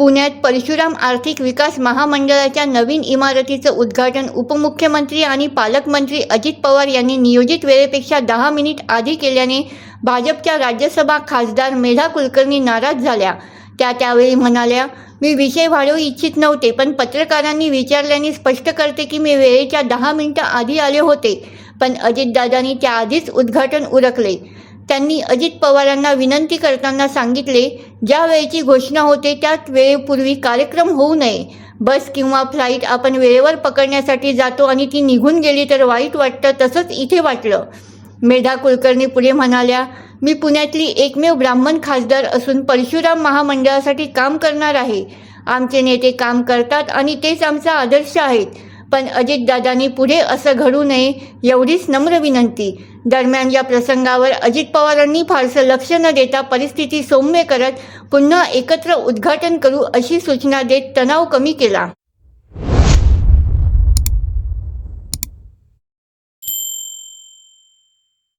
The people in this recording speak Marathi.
पुण्यात परशुराम आर्थिक विकास महामंडळाच्या नवीन इमारतीचं उद्घाटन उपमुख्यमंत्री आणि पालकमंत्री अजित पवार यांनी नियोजित वेळेपेक्षा दहा मिनिट आधी केल्याने भाजपच्या राज्यसभा खासदार मेधा कुलकर्णी नाराज झाल्या. त्या त्यावेळी म्हणाल्या मी विषय वाढवू इच्छित नव्हते पण पत्रकारांनी विचारल्याने स्पष्ट करते की मी वेळेच्या दहा मिनिटं आधी आले होते पण अजितदादांनी त्याआधीच उद्घाटन उरकले. त्यांनी अजित पवारांना विनंती करताना सांगितले ज्या वेळेची घोषणा होते त्याच वेळेपूर्वी कार्यक्रम होऊ नये. बस किंवा फ्लाईट आपण वेळेवर पकडण्यासाठी जातो आणि ती निघून गेली तर वाईट वाटतं तसंच इथे वाटलं. मेधा कुलकर्णी पुढे म्हणाल्या मी पुण्यातली एकमेव ब्राह्मण खासदार असून परशुराम महामंडळासाठी काम करणार आहे. आमचे नेते काम करतात आणि तेच आमचा आदर्श आहेत. पण अजितदादांनी पुढे असं घडू नये एवढीच नम्र विनंती. दरम्यान या प्रसंगावर अजित पवारांनी फारसं लक्ष न देता परिस्थिती सौम्य करत पुन्हा एकत्र उद्घाटन करू अशी सूचना देत तणाव कमी केला.